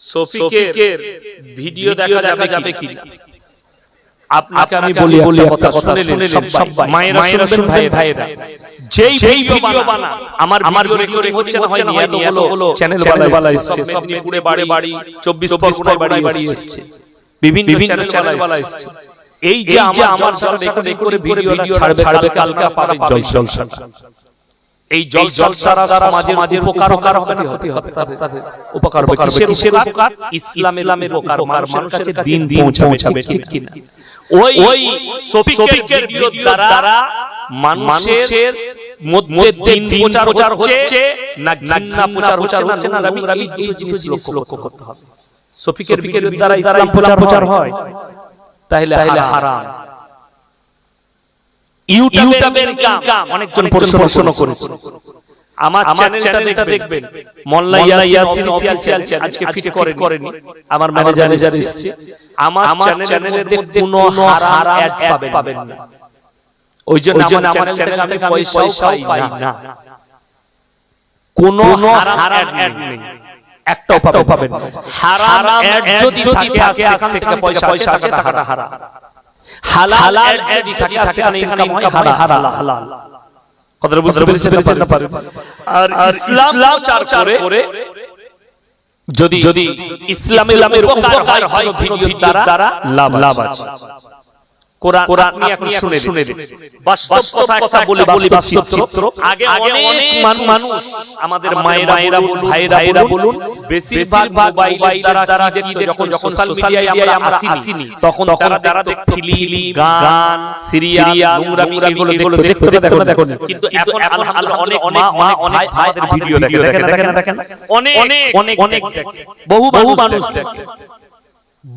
শফিকের ভিডিও দেখা যাবে কি আপনাকে আমি বলি বলি কথা কথা শুনলেন সবাই। মায়েরা শুনবেন ভাই ভাই ভাইরা যেই যেই ভিডিও বানা আমার আমার রেকর্ডিং হচ্ছে না হচ্ছে না, হয়নি হয়তো চ্যানেল বালা এসছে, সব মেদিনীপুরে বাড়ি বাড়ি, 24 24 পরগনায় বাড়ি বাড়ি এসছে। বিভিন্ন চ্যানেল বালা এসছে। এই যে আমার জলসা রেকর্ডিং করে ভিডিও ছাড়বে কালকে কালকে জল জলসা এই জল জলসারা সমাজের উপকার উপকার হবে না হতে হবে তাদের উপকার হবে কিসের উপকার? ইসলামের উপকার মানুষের কাছে দিন দিন পৌঁছাবে ঠিক কিনা? ওই ওই শফিকের ভিডিওর দ্বারা মানুষের মধ্যে দিন দিন প্রচার হচ্ছে না ঘৃণা প্রচার হচ্ছে না এই দুটো জিনিস লক্ষ্য করতে হবে। ভিডিওর দ্বারা ইসলাম প্রচার প্রচার হয়। তাহলে হারাম। ইউটিউবের ইনকাম অনেকজন প্রশ্ন করেছে। আমার চ্যানেলটা দেখবেন। মোল্লা ইয়াসিন অফিসিয়াল চ্যানেল আজকে ফিট করে করেনি। আমার ম্যানেজার এসেছে। আমার চ্যানেলের মধ্যে কোনো হারাম অ্যাড পাবেন না। ওই জন্য আমার চ্যানেল থেকে পয়সাও পাই না। কোনো হারাম অ্যাড নেই। একটাও পাবেন হারাম অ্যাড যদি থাকে সেখান থেকে পয়সা পয়সা টাকাটা হারাম। হালাল অ্যাড যদি থাকে সেখানে ইনকাম হয় হালাল। হালাল। কথাটা বুঝতে পেরেছেন না পারেন আর ইসলাম প্রচার করে যদি যদি ইসলামের উপকার হয় দ্বারা লাভ লাভ আছে। কোরআন কোরআন আপনি এখন শুনে শুনে বাস্তব কথা বলে বলি বাস্তব চিত্র আগে অনেক মানুষ আমাদের মায়েরা মায়েরা বলুন ভাইরা বলুন বেশিরভাগ মোবাইল দ্বারা কি যখন সোশ্যাল মিডিয়ায় আমরা আসিনি তখন তারা তারা ফিলি গান সিরিয়াল নোংরামি এগুলো এগুলো দেখতে দেখো দেখো কিন্তু এখন আলহামদুলিল্লাহ অনেক মা অনেক ভাই আমাদের ভিডিও দেখে দেখেন দেখেন দেখেন অনেক অনেক অনেক দেখে। বহু বহু মানুষ দেখে।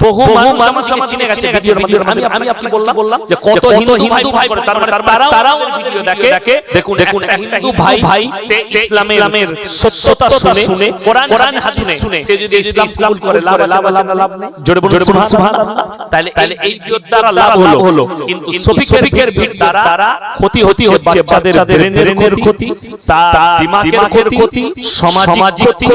বহু মানুষ চিনে গেছে ভিডিওর মাধ্যমে। আমি আমি আপনি বললাম বললাম যে কত হিন্দু হিন্দু ভাই করে তার মানে তারাও তারাও ভিডিও দেখে। দেখুন দেখুন হিন্দু ভাই ভাই সে ইসলামের সত্যতা শুনে কোরআন কোরআন হাদিস শুনে সে যদি ইসলাম কবুল করে লাভ লাভ লাভ লাভ জোরে বলুন সুবহানাল্লাহ। তাহলে তাহলে এই ভিডিওর দ্বারা লাভ হলো। কিন্তু সফিকের ভিড দ্বারা ক্ষতি হতি হচ্ছে বাচ্চাদের ব্রেনের ক্ষতি তা দিমাগের ক্ষতি সামাজিক ক্ষতি